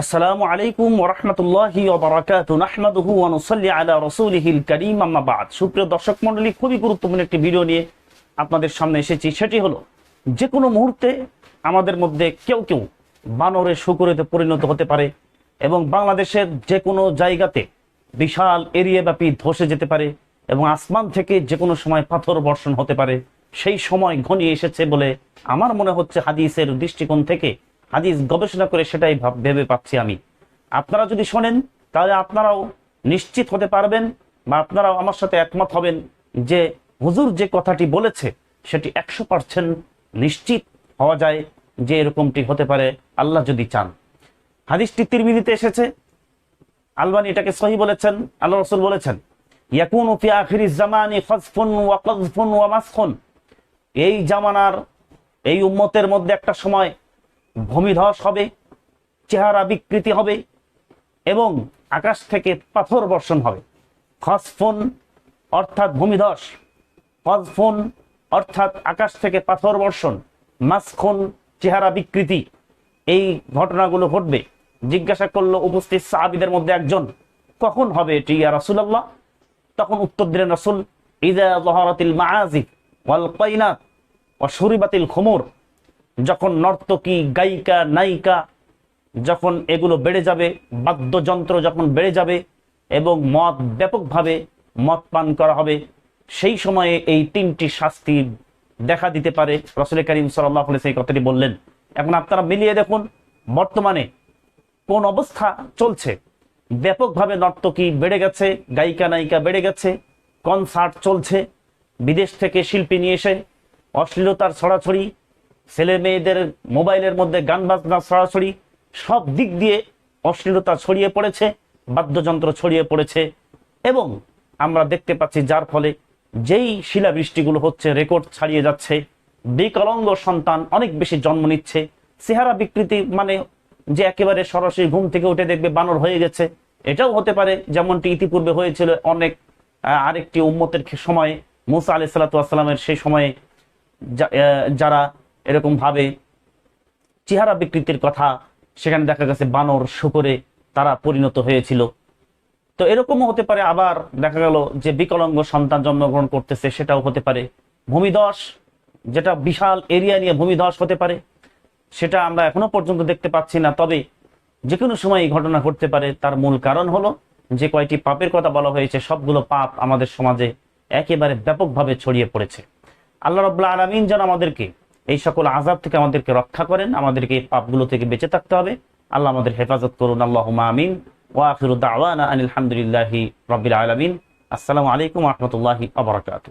আসসালামু আলাইকুম ওরহমতুল্লাহি ওবরাকাতু নাহমাদুহু ওয়া নুসাল্লি আলা রাসূলিহিল কারীম, আম্মা বাদ। সুপ্রিয় দর্শক মণ্ডলী, খুবই গুরুত্বপূর্ণ একটি ভিডিও নিয়ে আপনাদের সামনে এসেছি। সেটি হলো যে কোনো মুহূর্তে আমাদের মধ্যে কেউ কেউ বানরে শুকুরেতে পরিণত হতে পারে এবং বাংলাদেশের যে কোনো জায়গাতে বিশাল এরিয়া ব্যাপী ধসে যেতে পারে এবং আসমান থেকে যে কোনো সময় পাথর বর্ষণ হতে পারে। সেই সময় ঘনিয়ে এসেছে বলে আমার মনে হচ্ছে হাদিসের দৃষ্টিকোণ থেকে হাদিস গবেষণা করে সেটাই ভাব- পাচ্ছি আমি। আপনারা যদি শোনেন, তাহলে আপনারাও নিশ্চিত হতে পারবেন বা আপনারাও আমার সাথে একমত হবেন যে হুজুর যে কথাটি বলেছে, সেটি একশো পার্সেন্ট নিশ্চিত হওয়া যায় যে এরকমটি হতে পারে, আল্লাহ যদি চান। হাদিসটি তিরমিজিতে এসেছে। আলবানি এটাকে সহি বলেছেন আল্লাহ রসুল বলেছেন, ইয়াকুনু জামানি ওয়া এই জামানার, এই উম্মতের মধ্যে একটা সময় ভূমিধস হবে, চেহারা বিকৃতি হবে এবং আকাশ থেকে পাথর বর্ষণ হবে। খসফুন অর্থাৎ ভূমিধস ফজফুন অর্থাৎ আকাশ থেকে পাথর বর্ষণ মাসখন চেহারা বিকৃতি, এই ঘটনাগুলো ঘটবে। জিজ্ঞাসা করল উপস্থিত সাহাবিদের মধ্যে একজন, কখন হবে এটি ইয়া রাসূলুল্লাহ? তখন উত্তর দিলেন রাসুল, ইদা যহারাতিল মাআজিফ ওয়াল কাইনাত ওয়া শুরিবাতিল খুমুর। যখন নর্তকী গায়িকা, নায়িকা, যখন এগুলো বেড়ে যাবে, বাদ্যযন্ত্র যখন বেড়ে যাবে এবং মদ ব্যাপকভাবে মদ পান করা হবে, সেই সময়ে এই তিনটি শাস্তি দেখা দিতে পারে। রসুল করিম সাল্লাহ সেই কথাটি বললেন। এখন আপনারা মিলিয়ে দেখুন, বর্তমানে কোন অবস্থা চলছে? ব্যাপকভাবে নর্তকী বেড়ে গেছে, গায়িকা, নায়িকা বেড়ে গেছে, কনসার্ট চলছে, বিদেশ থেকে শিল্পী নিয়ে এসে অশ্লীলতার ছড়াছড়ি ছেলে মেয়েদের মোবাইলের মধ্যে গান বাজনা ছড়াছড়ি সব দিক দিয়ে অশ্লীলতা ছড়িয়ে পড়েছে, বাদ্যযন্ত্র ছড়িয়ে পড়েছে এবং আমরা দেখতে পাচ্ছি যার ফলে যেই শিলাবৃষ্টিগুলো হচ্ছে রেকর্ড ছাড়িয়ে যাচ্ছে, বিকলঙ্গ সন্তান অনেক বেশি জন্ম নিচ্ছে, চেহারা বিকৃতি মানে যে একেবারে সরাসরি ঘুম থেকে উঠে দেখবে বানর হয়ে গেছে, এটাও হতে পারে যেমনটি ইতিপূর্বে হয়েছিল অনেক আরেকটি উম্মতের সময়ে, মুসা আলি সাল্লাতামের সেই সময়ে যারা এরকম ভাবে চেহারা বিকৃতির কথা সেখানে দেখা গেছে বানর, শুকরে তারা পরিণত হয়েছিল। তো এরকমও হতে পারে, আবার দেখা গেল যে বিকলাঙ্গ সন্তান জন্মগ্রহণ করতেছে, সেটাও হতে পারে। ভূমিধস, যেটা বিশাল এরিয়া নিয়ে ভূমিধস হতে পারে, সেটা আমরা এখনও পর্যন্ত দেখতে পাচ্ছি না। তবে যে কোনো সময় এই ঘটনা ঘটতে পারে। তার মূল কারণ হলো যে কয়টি পাপের কথা বলা হয়েছে, সবগুলো পাপ আমাদের সমাজে একেবারে ব্যাপকভাবে ছড়িয়ে পড়েছে। আল্লাহ রব্লা আলমিন যেন আমাদেরকে এই সকল আজাব থেকে আমাদেরকে রক্ষা করেন, আমাদেরকে এই পাপগুলো থেকে বেঁচে থাকতে হবে। আল্লাহ আমাদের হেফাজত করুন। আল্লাহ আমিন। ওয়াফিরুদ্দাওয়ানা দাওয়ানা আনিল হামদুলিল্লাহি রবিল আলমিন। আসসালামু আলাইকুম রহমতুল্লাহি আবরকাত